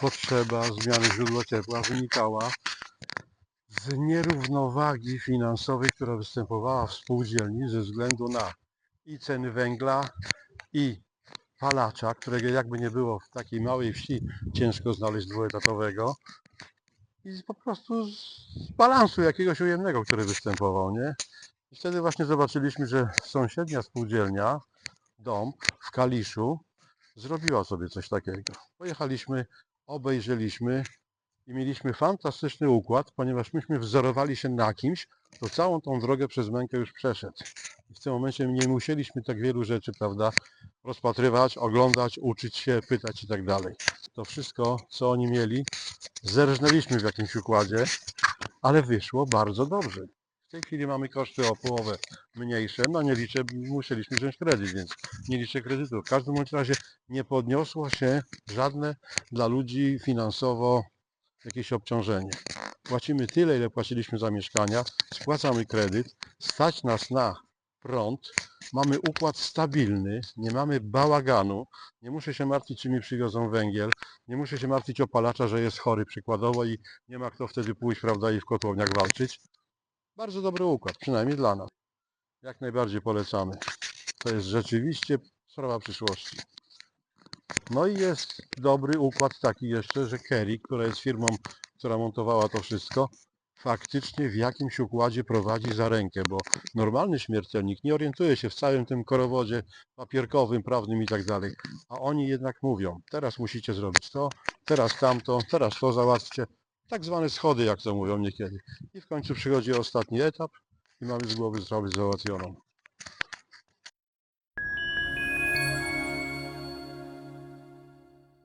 potrzeba zmiany źródła ciepła wynikała z nierównowagi finansowej, która występowała w spółdzielni ze względu na i ceny węgla, i palacza, którego jakby nie było w takiej małej wsi ciężko znaleźć dwuetatowego i po prostu z balansu jakiegoś ujemnego, który występował, nie? I wtedy właśnie zobaczyliśmy, że sąsiednia spółdzielnia, dom w Kaliszu, zrobiła sobie coś takiego. Pojechaliśmy, obejrzeliśmy i mieliśmy fantastyczny układ, ponieważ myśmy wzorowali się na kimś, kto całą tą drogę przez mękę już przeszedł. I w tym momencie nie musieliśmy tak wielu rzeczy, prawda, rozpatrywać, oglądać, uczyć się, pytać i tak dalej. To wszystko, co oni mieli, zerżnęliśmy w jakimś układzie, ale wyszło bardzo dobrze. W tej chwili mamy koszty o połowę mniejsze, no nie liczę, musieliśmy wziąć kredyt, więc nie liczę kredytu. W każdym bądź razie nie podniosło się żadne dla ludzi finansowo jakieś obciążenie. Płacimy tyle, ile płaciliśmy za mieszkania, spłacamy kredyt, stać nas na prąd, mamy układ stabilny, nie mamy bałaganu, nie muszę się martwić, czy mi przywiozą węgiel, nie muszę się martwić o palacza, że jest chory przykładowo i nie ma kto wtedy pójść, prawda, i w kotłowniach walczyć. Bardzo dobry układ, przynajmniej dla nas. Jak najbardziej polecamy. To jest rzeczywiście sprawa przyszłości. No i jest dobry układ taki jeszcze, że Kerry, która jest firmą, która montowała to wszystko, faktycznie w jakimś układzie prowadzi za rękę, bo normalny śmiertelnik nie orientuje się w całym tym korowodzie papierkowym, prawnym i tak dalej. A oni jednak mówią, teraz musicie zrobić to, teraz tamto, teraz to załatwcie. Tak zwane schody, jak to mówią niekiedy. I w końcu przychodzi ostatni etap i mamy z głowy sprawę załatwioną.